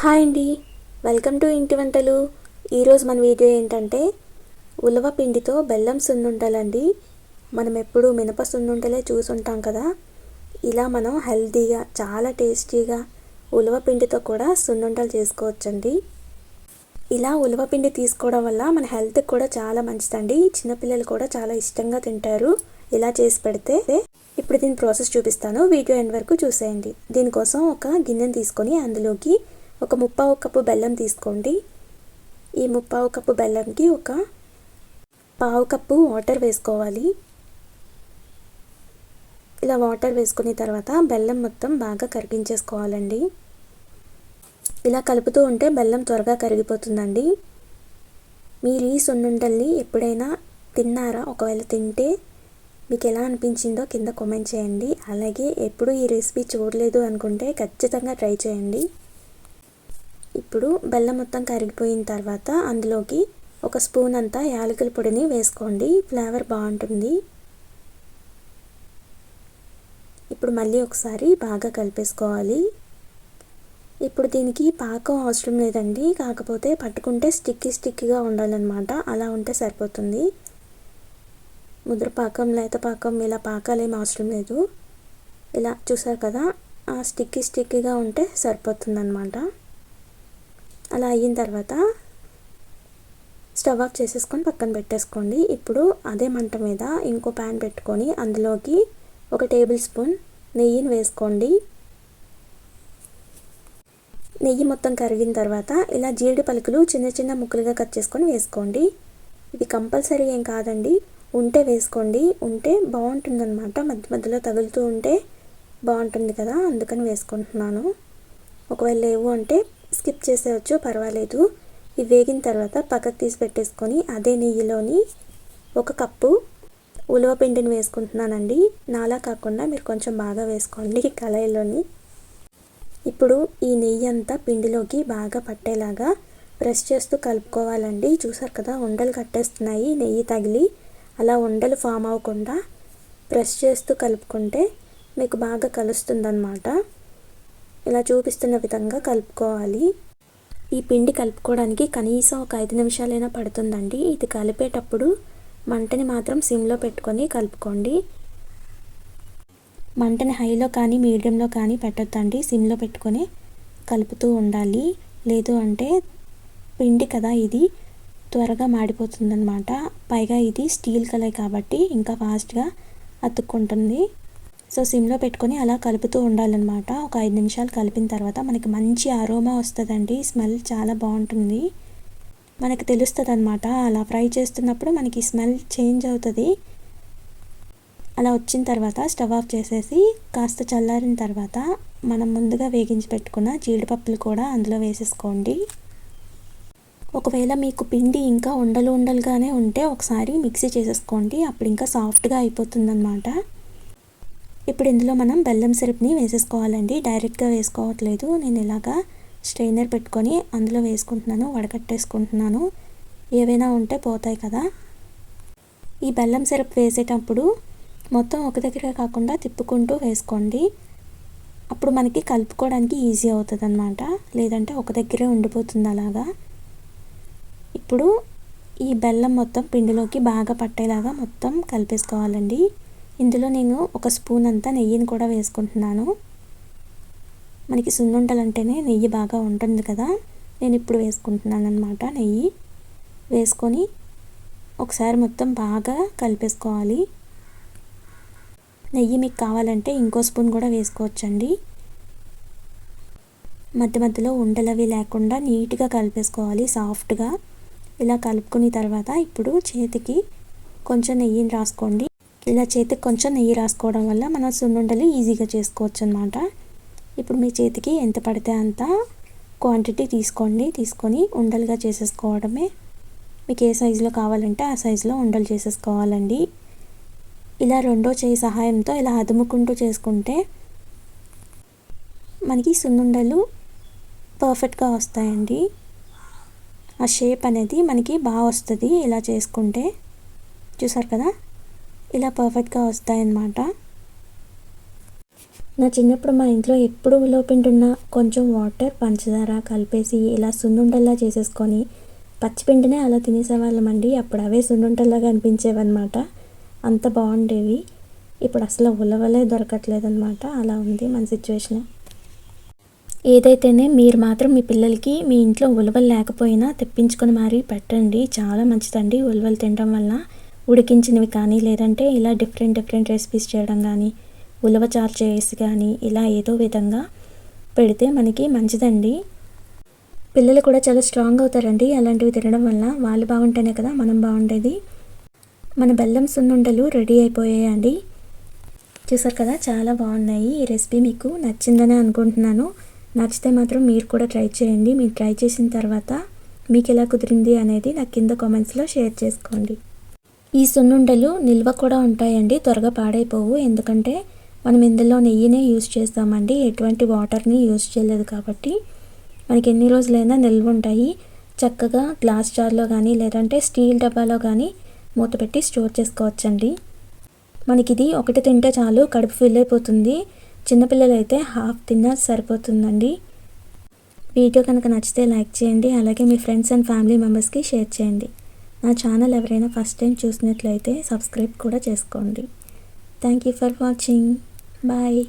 Hi అండి. Welcome to ఇంటి వంటలు. ఈరోజు మన వీడియో ఏంటంటే ఉలవ పిండితో బెల్లం సున్నుండలండి. మనం ఎప్పుడు మినప సున్నుండలే చూసుంటాం కదా. ఇలా మనం హెల్తీగా చాలా టేస్టీగా ఉలవ పిండితో కూడా సున్నుండలు చేసుకోవచ్చండి. ఇలా ఉలవ పిండి తీసుకోవడం వల్ల మన హెల్త్కి కూడా చాలా మంచిదండి. చిన్నపిల్లలు కూడా చాలా ఇష్టంగా తింటారు. ఇలా చేసి పెడితే ఇప్పుడు దీని ప్రాసెస్ చూపిస్తాను. వీడియో ఎండ్ వరకు చూసేయండి. దీనికోసం ఒక గిన్నెను తీసుకొని అందులోకి ఒక ముప్పావు కప్పు బెల్లం తీసుకోండి. ఈ ముప్పావు కప్పు బెల్లంకి ఒక పావు కప్పు వాటర్ వేసుకోవాలి. ఇలా వాటర్ వేసుకున్న తర్వాత బెల్లం మొత్తం బాగా కరిగించేసుకోవాలండి. ఇలా కలుపుతూ ఉంటే బెల్లం త్వరగా కరిగిపోతుందండి. మీరు ఈ సున్నుండల్ని ఎప్పుడైనా తిన్నారా? ఒకవేళ తింటే మీకు ఎలా అనిపించిందో కింద కామెంట్ చేయండి. అలాగే ఎప్పుడు ఈ రెసిపీ చూడలేదు అనుకుంటే ఖచ్చితంగా ట్రై చేయండి. ఇప్పుడు బెల్లం మొత్తం కరిగిపోయిన తర్వాత అందులోకి ఒక స్పూన్ అంతా యాలకుల పొడిని వేసుకోండి. ఫ్లేవర్ బాగుంటుంది. ఇప్పుడు మళ్ళీ ఒకసారి బాగా కలిపేసుకోవాలి. ఇప్పుడు దీనికి పాకం అవసరం లేదండి. కాకపోతే పట్టుకుంటే స్టిక్కీ స్టిక్కీగా ఉండాలన్నమాట. అలా ఉంటే సరిపోతుంది. ముద్ర పాకం లేత పాకం ఇలా పాకాలు ఏం అవసరం లేదు. ఇలా చూసారు కదా? ఆ స్టిక్కీ స్టిక్కీగా ఉంటే సరిపోతుందన్నమాట. అలా అయిన తర్వాత స్టవ్ ఆఫ్ చేసేసుకొని పక్కన పెట్టేసుకోండి. ఇప్పుడు అదే మంట మీద ఇంకో ప్యాన్ పెట్టుకొని అందులోకి ఒక టేబుల్ స్పూన్ నెయ్యిని వేసుకోండి. నెయ్యి మొత్తం కరిగిన తర్వాత ఇలా జీడి పలుకులు చిన్న చిన్న ముక్కలుగా కట్ చేసుకొని వేసుకోండి. ఇది కంపల్సరీ ఏం కాదండి. ఉంటే వేసుకోండి. ఉంటే బాగుంటుందన్నమాట. మధ్య మధ్యలో తగులుతూ ఉంటే బాగుంటుంది కదా. అందుకని వేసుకుంటున్నాను. ఒకవేళ లేవు అంటే స్కిప్ చేసేయచ్చు పర్వాలేదు. ఇవి వేగిన తర్వాత పక్కకు తీసి పెట్టేసుకొని అదే నెయ్యిలోని ఒక కప్పు ఉలవ పిండిని వేసుకుంటున్నానండి. నాలా కాకుండా మీరు కొంచెం బాగా వేసుకోండి కళాయిలోని. ఇప్పుడు ఈ నెయ్యి అంతా పిండిలోకి బాగా పట్టేలాగా ప్రెస్ చేస్తూ కలుపుకోవాలండి. చూసారు కదా ఉండలు కట్టేస్తున్నాయి నెయ్యి తగిలి అలా ఉండలు ఫామ్ అవ్వకుండా ప్రెస్ చేస్తూ కలుపుకుంటే మీకు బాగా కలుస్తుందన్నమాట. ఇలా చూపిస్తున్న విధంగా కలుపుకోవాలి. ఈ పిండి కలుపుకోవడానికి కనీసం ఒక ఐదు నిమిషాలైనా పడుతుందండి. ఇది కలిపేటప్పుడు మంటని మాత్రం సిమ్లో పెట్టుకొని కలుపుకోండి. మంటని హైలో కానీ మీడియంలో కానీ పెట్టొద్దండి. సిమ్లో పెట్టుకొని కలుపుతూ ఉండాలి. లేదు అంటే పిండి కదా ఇది త్వరగా మాడిపోతుందన్నమాట. పైగా ఇది స్టీల్ కలర్ కాబట్టి ఇంకా ఫాస్ట్గా అతుక్కుంటుంది. సో సిమ్లో పెట్టుకొని అలా కలుపుతూ ఉండాలన్నమాట. ఒక ఐదు నిమిషాలు కలిపిన తర్వాత మనకి మంచి అరోమా వస్తుందండి. స్మెల్ చాలా బాగుంటుంది. మనకు తెలుస్తుంది అనమాట అలా ఫ్రై చేస్తున్నప్పుడు మనకి స్మెల్ చేంజ్ అవుతుంది. అలా వచ్చిన తర్వాత స్టవ్ ఆఫ్ చేసేసి కాస్త చల్లారిన తర్వాత మనం ముందుగా వేగించి పెట్టుకున్న జీడిపప్పులు కూడా అందులో వేసేసుకోండి. ఒకవేళ మీకు పిండి ఇంకా ఉండలు ఉండలుగానే ఉంటే ఒకసారి మిక్సీ చేసేసుకోండి. అప్పుడు ఇంకా సాఫ్ట్గా అయిపోతుందన్నమాట. ఇప్పుడు ఇందులో మనం బెల్లం సిరప్ని వేసేసుకోవాలండి. డైరెక్ట్గా వేసుకోవట్లేదు. నేను ఇలాగా స్ట్రైనర్ పెట్టుకొని అందులో వేసుకుంటున్నాను వడకట్టేసుకుంటున్నాను. ఏవైనా ఉంటే పోతాయి కదా. ఈ బెల్లం సిరప్ వేసేటప్పుడు మొత్తం ఒక దగ్గరే కాకుండా తిప్పుకుంటూ వేసుకోండి. అప్పుడు మనకి కలుపుకోవడానికి ఈజీ అవుతుంది అనమాట లేదంటే ఒక దగ్గరే ఉండిపోతుంది అలాగా. ఇప్పుడు ఈ బెల్లం మొత్తం పిండిలోకి బాగా పట్టేలాగా మొత్తం కలిపేసుకోవాలండి. ఇందులో నేను ఒక స్పూన్ అంతా నెయ్యిని కూడా వేసుకుంటున్నాను. మనకి సున్నుండలంటేనే నెయ్యి బాగా ఉంటుంది కదా నేను ఇప్పుడు వేసుకుంటున్నాను అనమాట నెయ్యి. వేసుకొని ఒకసారి మొత్తం బాగా కలిపేసుకోవాలి. నెయ్యి మీకు కావాలంటే ఇంకో స్పూన్ కూడా వేసుకోవచ్చండి. మధ్య మధ్యలో ఉండలవి లేకుండా నీట్గా కలిపేసుకోవాలి సాఫ్ట్గా. ఇలా కలుపుకున్న తర్వాత ఇప్పుడు చేతికి కొంచెం నెయ్యిని రాసుకోండి. ఇలా చేతికి కొంచెం నెయ్యి రాసుకోవడం వల్ల మనం సున్నుండలు ఈజీగా చేసుకోవచ్చు అనమాట ఇప్పుడు మీ చేతికి ఎంత పడితే అంత క్వాంటిటీ తీసుకోండి. తీసుకొని ఉండలుగా చేసేసుకోవడమే. మీకు ఏ సైజులో కావాలంటే ఆ సైజులో ఉండలు చేసేసుకోవాలండి. ఇలా రెండో చేయి సహాయంతో ఇలా అదుముకుంటూ చేసుకుంటే మనకి సున్నుండలు పర్ఫెక్ట్గా వస్తాయండి. ఆ షేప్ అనేది మనకి బాగా వస్తుంది ఇలా చేసుకుంటే. చూసారు కదా? ఇలా పర్ఫెక్ట్గా వస్తాయన్నమాట. నా చిన్నప్పుడు మా ఇంట్లో ఎప్పుడు ఉలవపిండి కొంచెం వాటర్ పంచదార కలిపేసి ఇలా సున్నుండల్లా చేసేసుకొని పచ్చిపిండినే అలా తినేసేవాళ్ళమండి. అప్పుడు అవే సున్నుండల్లాగా అనిపించేవన్నమాట. అంత బాగుండేవి. ఇప్పుడు అసలు ఉలవలే దొరకట్లేదన్నమాట. అలా ఉంది మన సిచ్యువేషన్. ఏదైతేనే మీరు మాత్రం మీ పిల్లలకి మీ ఇంట్లో ఉలవలు లేకపోయినా తెప్పించుకొని మరీ పెట్టండి. చాలా మంచిదండి ఉలవలు తినడం వల్ల ఉడికించినవి కానీ లేదంటే ఇలా డిఫరెంట్ డిఫరెంట్ రెసిపీస్ చేయడం కానీ ఉలవ చారు చేసి కానీ ఇలా ఏదో విధంగా పెడితే మనకి మంచిదండి. పిల్లలు కూడా చాలా స్ట్రాంగ్ అవుతారండి. అలాంటివి తినడం వల్ల వాళ్ళు బాగుంటేనే కదా మనం బాగుండేది. మన బెల్లం సున్నుండలు రెడీ అయిపోయాయండి. చూసారు కదా చాలా బాగున్నాయి. ఈ రెసిపీ మీకు నచ్చిందని అనుకుంటున్నాను. నచ్చితే మాత్రం మీరు కూడా ట్రై చేయండి. మీరు ట్రై చేసిన తర్వాత మీకు ఎలా కుదిరింది అనేది నాకు కింద కామెంట్స్లో షేర్ చేసుకోండి. ఈ సున్నుండలు నిల్వ కూడా ఉంటాయండి త్వరగా పాడైపోవు. ఎందుకంటే మనం ఇందులో నెయ్యినే యూజ్ చేస్తామండి. ఎటువంటి వాటర్ని యూజ్ చేయలేదు కాబట్టి. మనకి ఎన్ని రోజులైనా నిల్వ ఉంటాయి చక్కగా గ్లాస్ జార్లో కానీ లేదంటే స్టీల్ డబ్బాలో కానీ మూత పెట్టి స్టోర్ చేసుకోవచ్చండి. మనకి ఇది ఒకటి తింటే చాలు కడుపు ఫిల్ అయిపోతుంది చిన్నపిల్లలు అయితే హాఫ్ తిన్నా సరిపోతుందండి. వీడియో కనుక నచ్చితే లైక్ చేయండి. అలాగే మీ ఫ్రెండ్స్ అండ్ ఫ్యామిలీ మెంబర్స్కి షేర్ చేయండి. నా ఛానల్ ఎవరైనా ఫస్ట్ టైం చూసినట్లయితే సబ్స్క్రైబ్ కూడా చేసుకోండి. Thank you for watching. Bye.